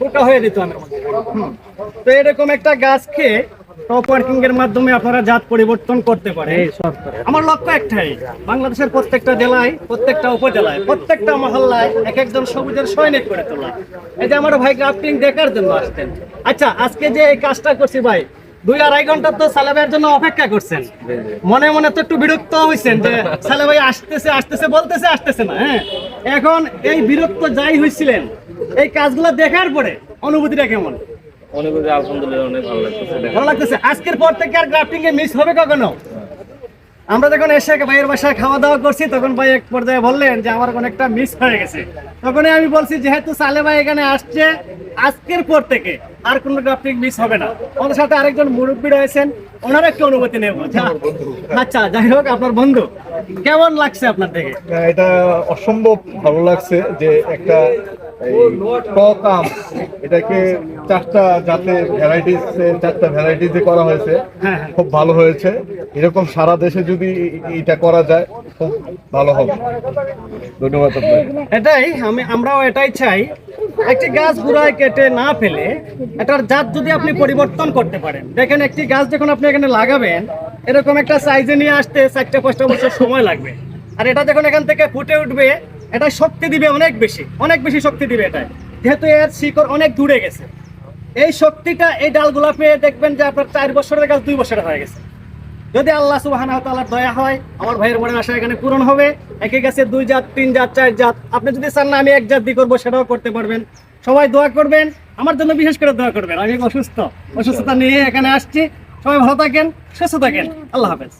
পোকা হয়ে যেত আমের মধ্যে। তো এরকম একটা গাছকে টপ ওয়ার্কিং এর মাধ্যমে আপনারা জাত পরিবর্তন করতে পারেন। আমার লক্ষ্য একটাই বাংলাদেশের প্রত্যেকটা জেলায় প্রত্যেকটা উপজেলায় প্রত্যেকটা মহল্লায় এক একজন সবুজের সৈনিক করে তোলা। এই যে আমার ভাই গ্রাফটিং দেখার জন্য আসতেন আচ্ছা আজকে যে এই কাজটা করছি ভাই দুই আড়াই ঘণ্টা তো সালেবের জন্য অপেক্ষা করছেন। মনে মনে তো একটু বিরক্ত হয়েছেন যে সালে ভাই আসতেছে আসতেছে বলতেছে আসতেছে না হ্যাঁ? এখন এই বিরক্ত যাই হয়েছিলেন এই কাজগুলো দেখার পরে অনুভূতিটা কেমন? অনুভূতি আলহামদুলিল্লাহ অনেক ভালো লাগতেছে ভালো লাগতেছে। আজকের পর থেকে আর গ্রাফটিং এ মিস হবে কখনো? আমরা যখন এসে ভাইয়ের বাসায় খাওয়া দাওয়া করছি তখন ভাই এক পর্যায়ে বললেন যে আমার অনেকটা মিস হয়ে গেছে। তখনই আমি বলছি যেহেতু সালে ভাই এখানে আসছে আজকের পর থেকে আর কোনো গ্রাফটিং মিস হবে না। ওনার সাথে আরেকজন মুরব্বী রয়েছেন ওনার একটু অনুমতি নেব আচ্ছা যাই হোক আপনার বন্ধু কেমন লাগছে আপনার থেকে হ্যাঁ, এটা অসম্ভব ভালো লাগছে যে একটা টক আম এটাকে চারটা জাতে ভ্যারাইটিস চারটা ভ্যারাইটিস করা হয়েছে। হ্যাঁ, হ্যাঁ। খুব ভালো হয়েছে। এরকম সারা দেশে যদি এটা করা যায় খুব ভালো হবে। ধন্যবাদ এটাই আমি আমরাও এটাই চাই। একটি গাছ গুড়ায় কেটে না ফেলে এটার জাত যদি আপনি পরিবর্তন করতে পারেন। দেখেন একটি গাছ যখন আপনি এখানে লাগাবেন, এরকম একটা সাইজে নিয়ে আসতে চারটে পাঁচটা বছর সময় লাগবে। আর এটা যখন এখান থেকে ফুটে উঠবে, এটা শক্তি দিবে অনেক বেশি অনেক বেশি শক্তি দিবে এটা যেহেতু এর শিকড় অনেক দূরে গেছে। এই শক্তিটা এই ডালগুলা পেয়ে দেখবেন যে আপনার চার বছরের গাছ দুই বছরের হয়ে গেছে। যদি আল্লাহ সুবাহ দয়া হয়, আমার ভাইয়ের মনের আশা এখানে পূরণ হবে। একই গেছে দুই জাত, তিন জাত, চার জাত। আপনি যদি চান না আমি এক জাত দিয়ে করব, সেটাও করতে পারবেন। সবাই দোয়া করবেন। আমার জন্য বিশেষ করে দোয়া করবেন। আমি অসুস্থ। অসুস্থতা নিয়ে এখানে আসছি। সবাই ভালো থাকেন, সুস্থ থাকেন। আল্লাহ হাফেজ।